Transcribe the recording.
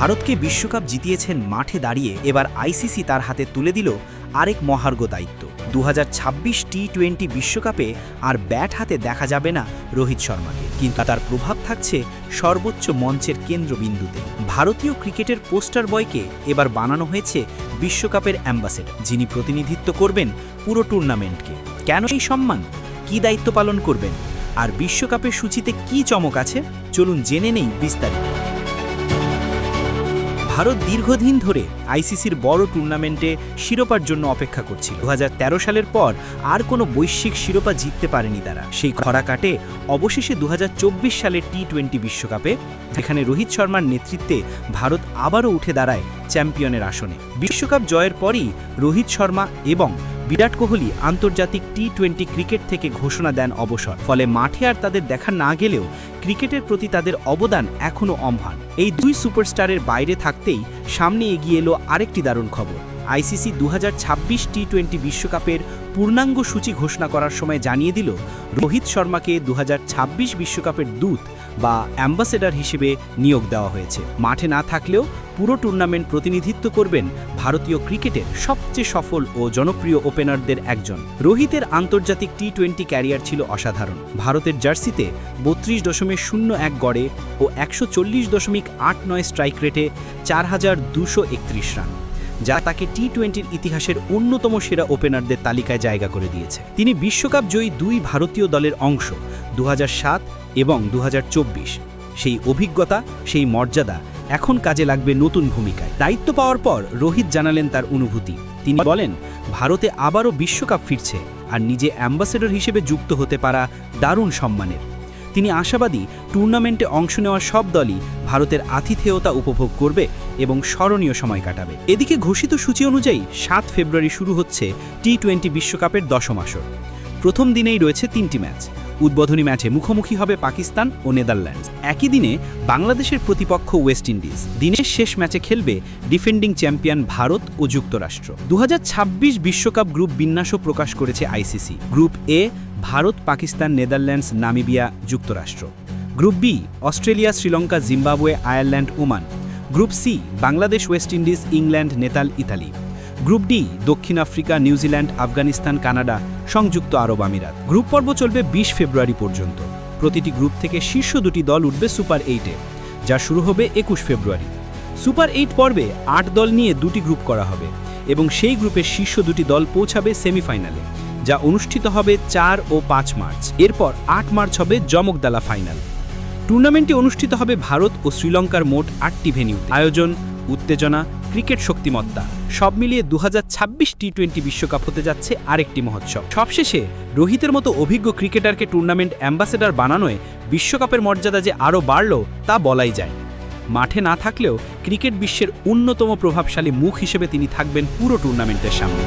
ভারতকে বিশ্বকাপ জিতিয়েছেন মাঠে দাঁড়িয়ে এবার আইসিসি তার হাতে তুলে দিল আরেক মহার্ঘ দায়িত্ব। দু হাজার ছাব্বিশ টি টোয়েন্টি বিশ্বকাপে আর ব্যাট হাতে দেখা যাবে না রোহিত শর্মাকে। কিন্তু তার প্রভাব থাকছে সর্বোচ্চ মঞ্চের কেন্দ্রবিন্দুতে। ভারতীয় ক্রিকেটের পোস্টার বয়কে এবার বানানো হয়েছে বিশ্বকাপের অ্যাম্বাসেডর, যিনি প্রতিনিধিত্ব করবেন পুরো টুর্নামেন্টকে। কেন এই সম্মান? কি দায়িত্ব পালন করবেন? আর বিশ্বকাপের সূচিতে কি চমক আছে? চলুন জেনে নেই বিস্তারিত। ভারত দীর্ঘদিন ধরে আইসিসির বড় টুর্নামেন্টে শিরোপার জন্য অপেক্ষা করছিল। দুহাজার তেরো সালের পর আর কোনো বৈশ্বিক শিরোপা জিততে পারেনি তারা। সেই খরা কাটে অবশেষে দু হাজার চব্বিশ সালের টি টোয়েন্টি বিশ্বকাপে, যেখানে রোহিত শর্মার নেতৃত্বে ভারত আবারও উঠে দাঁড়ায় চ্যাম্পিয়নের আসনে। বিশ্বকাপ জয়ের পরই রোহিত শর্মা এবং বিরাট কোহলি আন্তর্জাতিক টি টোয়েন্টি ক্রিকেট থেকে ঘোষণা দেন অবসর। ফলে মাঠে আর তাদের দেখা না গেলেও ক্রিকেটের প্রতি তাদের অবদান এখনও অমহান এই দুই সুপারস্টারের বাইরে থাকতেই সামনে এগিয়ে এলো আরেকটি দারুণ খবর। আইসিসি দু টি টোয়েন্টি বিশ্বকাপের পূর্ণাঙ্গ সূচি ঘোষণা করার সময় জানিয়ে দিল, রোহিত শর্মাকে দু বিশ্বকাপের দূত বা অ্যাম্বাসেডর হিসেবে নিয়োগ দেওয়া হয়েছে। মাঠে না থাকলেও পুরো টুর্নামেন্ট প্রতিনিধিত্ব করবেন ভারতীয় ক্রিকেটের সবচেয়ে সফল ও জনপ্রিয় ওপেনারদের একজন। রোহিতের আন্তর্জাতিক টি টোয়েন্টি ক্যারিয়ার ছিল অসাধারণ। ভারতের জার্সিতে বত্রিশ দশমিক শূন্য এক গড়ে ও একশো চল্লিশ দশমিক আট নয় স্ট্রাইক রেটে চার হাজার দুশো একত্রিশ রান। যা তাকে টি টোয়েন্টির ইতিহাসের অন্যতম সেরা ওপেনারদের তালিকায় জায়গা করে দিয়েছে। তিনি বিশ্বকাপ জয়ী দুই ভারতীয় দলের অংশ দু হাজার সাত এবং দু হাজার চব্বিশ। সেই অভিজ্ঞতা, সেই মর্যাদা এখন কাজে লাগবে নতুন ভূমিকায়। দায়িত্ব পাওয়ার পর রোহিত জানালেন তার অনুভূতি। তিনি বলেন, ভারতে আবারও বিশ্বকাপ ফিরছে, আর নিজে অ্যাম্বাসেডর হিসেবে যুক্ত হতে পারা দারুণ সম্মানের। তিনি আশাবাদী টুর্নামেন্টে অংশ নেওয়া সব দলই ভারতের আতিথেয়তা উপভোগ করবে এবং স্মরণীয় সময় কাটাবে। এদিকে ঘোষিত সূচি অনুযায়ী সাত ফেব্রুয়ারি শুরু হচ্ছে টি টোয়েন্টি বিশ্বকাপের দশম আসর। প্রথম দিনেই রয়েছে তিনটি ম্যাচ। উদ্বোধনী ম্যাচে মুখোমুখি হবে পাকিস্তান ও নেদারল্যান্ডস। একই দিনে বাংলাদেশের প্রতিপক্ষ ওয়েস্ট ইন্ডিজ। দিনের শেষ ম্যাচে খেলবে ডিফেন্ডিং চ্যাম্পিয়ন ভারত ও যুক্তরাষ্ট্র। দু বিশ্বকাপ গ্রুপ বিন্যাসও প্রকাশ করেছে ICC. Group A, Bharat, Pakistan, Netherlands, Namibia, যুক্তরাষ্ট্র। Group B, Australia, Sri Lanka, Zimbabwe, Ireland, Oman. Group C, Bangladesh, West Indies, England, Nepal, Italy. Group D, দক্ষিণ Africa New Zealand Afghanistan, Canada, সংযুক্ত আরব আমিরাত। Group পর্ব চলবে বিশ ফেব্রুয়ারি পর্যন্ত। প্রতিটি গ্রুপ থেকে শীর্ষ দুটি দল উঠবে সুপার এইটে যা শুরু হবে একুশ ফেব্রুয়ারি। সুপার এইট পর্বে আট দল নিয়ে দুটি গ্রুপ করা হবে এবং সেই গ্রুপের শীর্ষ দুটি দল পৌঁছাবে সেমিফাইনালে, যা অনুষ্ঠিত হবে চার ও পাঁচ মার্চ। এরপর আট মার্চ হবে জমকদালা ফাইনাল। টুর্নামেন্টটি অনুষ্ঠিত হবে ভারত ও শ্রীলঙ্কার মোট আটটি ভেনিউ আয়োজন, উত্তেজনা ক্রিকেট শক্তিমত্তা। সব মিলিয়ে দু টি টোয়েন্টি বিশ্বকাপ হতে যাচ্ছে আরেকটি মহোৎসব। সবশেষে রোহিতের মতো অভিজ্ঞ ক্রিকেটারকে টুর্নামেন্ট অ্যাম্বাসেডার বানানোয় বিশ্বকাপের মর্যাদা যে আরও বাড়ল, তা বলাই যায়। মাঠে না থাকলেও ক্রিকেট বিশ্বের অন্যতম প্রভাবশালী মুখ হিসেবে তিনি থাকবেন পুরো টুর্নামেন্টের সামনে।